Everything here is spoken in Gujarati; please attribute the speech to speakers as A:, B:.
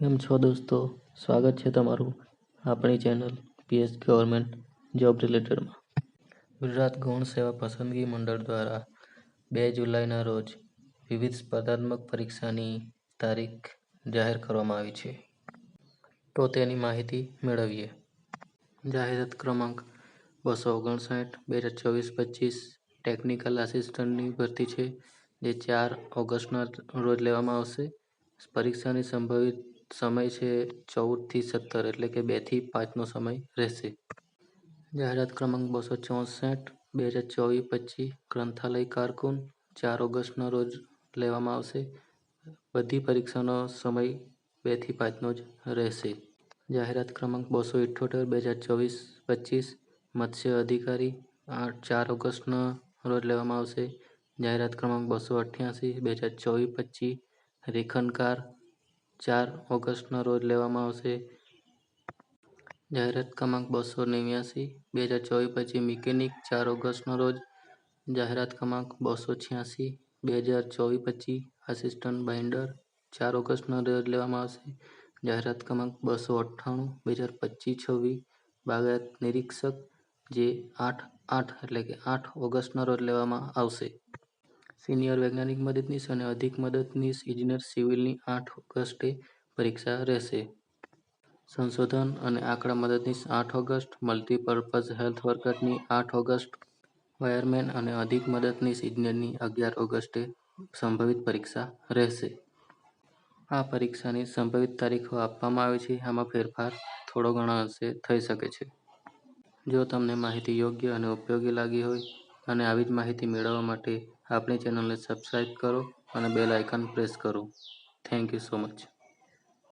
A: કેમ છો દોસ્તો. સ્વાગત છે તમારું આપણી ચેનલ પીએસ ગવર્મેન્ટ જોબ રિલેટેડમાં. ગુજરાત ગૌણ સેવા પસંદગી મંડળ દ્વારા બે જુલાઈના રોજ વિવિધ સ્પર્ધાત્મક પરીક્ષાની તારીખ જાહેર કરવામાં આવી છે. તો તેની માહિતી મેળવીએ. જાહેરાત ક્રમાંક બસો ઓગણસાઠ, બે હજાર ચોવીસ, પચીસ ટેકનિકલ આસિસ્ટન્ટની ભરતી છે, જે ચાર ઓગસ્ટના રોજ લેવામાં આવશે. પરીક્ષાની સંભવિત સમય છે ચૌદથી સત્તર, એટલે કે બેથી પાંચનો સમય રહેશે. જાહેરાત ક્રમાંક બસો ચોસઠ, બે હજાર ચોવીસ પચીસ, ગ્રંથાલય કારકુન, ચાર ઓગસ્ટના રોજ લેવામાં આવશે. બધી પરીક્ષાનો સમય બેથી પાંચનો જ રહેશે. જાહેરાત ક્રમાંક બસો ઇઠ્ઠોતેર બે હજાર ચોવીસ પચીસ, મત્સ્ય અધિકારી આઠ ચાર ઓગસ્ટના રોજ લેવામાં આવશે. જાહેરાત ક્રમાંક બસો અઠ્યાસી, બે હજાર ચોવીસ પચીસ રેખનકાર ચાર ઓગસ્ટના રોજ લેવામાં આવશે. જાહેરાત ક્રમાંક બસો નેવ્યાસી, બે હજાર ચોવીસ પછી મિકેનિક ચાર ઓગસ્ટના રોજ. જાહેરાત ક્રમાંક બસો છ્યાસી, બે હજાર ચોવીસ પચીસ આસિસ્ટન્ટ બાઇન્ડર ચાર ઓગસ્ટના રોજ લેવામાં આવશે. જાહેરાત ક્રમાંક બસો અઠ્ઠાણું, બે હજાર પચીસ છવ્વીસ. બાગાયત નિરીક્ષક જે આઠ આઠ એટલે કે આઠ ઓગસ્ટના રોજ લેવામાં આવશે. સિનિયર વૈજ્ઞાનિક મદદનીશ અને અધિક મદદનીશ ઇજનેર સિવિલની આઠ ઓગસ્ટે પરીક્ષા રહેશે. સંશોધન અને આંકડા મદદનીશ આઠ ઓગસ્ટ, મલ્ટીપર્પઝ હેલ્થ વર્કરની આઠ ઓગસ્ટ, વાયરમેન અને અધિક મદદનીશ ઇજનેરની અગિયાર ઓગસ્ટે સંભવિત પરીક્ષા રહેશે. આ પરીક્ષાની સંભવિત તારીખો આપવામાં આવી છે. આમાં ફેરફાર થોડો ઘણો અંશે થઈ શકે છે. જો તમને માહિતી યોગ્ય અને ઉપયોગી લાગી હોય અને આવી જ માહિતી મેળવવા માટે આપણી ચેનલને સબસ્ક્રાઈબ કરો અને બેલ આઇકન પ્રેસ કરો. Thank you so much